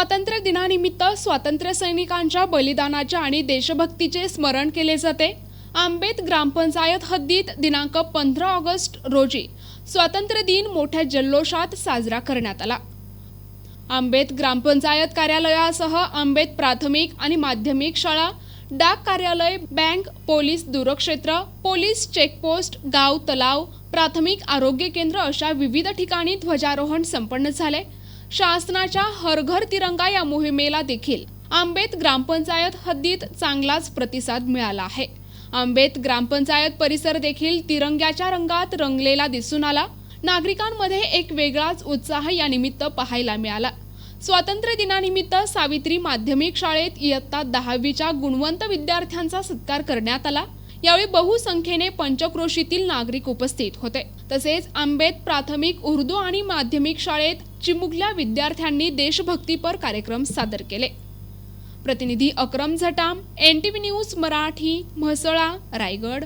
स्वातंत्र्य दिनानिमित्त स्वातंत्र्य सैनिकांच्या बलिदानाच्या आणि देशभक्तीचे स्मरण केले जाते. आंबेत ग्रामपंचायत हद्दीत दिनांक पंधरा ऑगस्ट रोजी स्वातंत्र्य दिन मोठ्या जल्लोषात साजरा करण्यात आला. आंबेत ग्रामपंचायत कार्यालयासह आंबेत प्राथमिक आणि माध्यमिक शाळा डाक कार्यालय बँक पोलीस दूरक्षेत्र पोलीस चेकपोस्ट गाव तलाव प्राथमिक आरोग्य केंद्र अशा विविध ठिकाणी ध्वजारोहण संपन्न झाले. शासनाच्या हरघर तिरंगा या मोहिमेला देखील आंबेत ग्रामपंचायत हद्दीत चांगलाच प्रतिसाद मिळाला आहे. आंबेत ग्रामपंचायत परिसर देखील तिरंग्याच्या रंगात रंगलेला दिसून आला. नागरिकांमध्ये एक वेगळाच उत्साह या निमित्त पाहायला मिळाला. स्वातंत्र्य दिनानिमित्त सावित्री माध्यमिक शाळेत इयत्ता दहावीच्या गुणवंत विद्यार्थ्यांचा सत्कार करण्यात आला. यावेळी बहुसंख्येने पंचक्रोशीतील नागरिक उपस्थित होते. तसेच आंबेत प्राथमिक उर्दू आणि माध्यमिक शाळेत चिमुकल्या विद्यार्थ्यांनी देशभक्तीपर कार्यक्रम सादर केले. प्रतिनिधी Akram Jhatam N T V news Marathi Mhasala Raigad.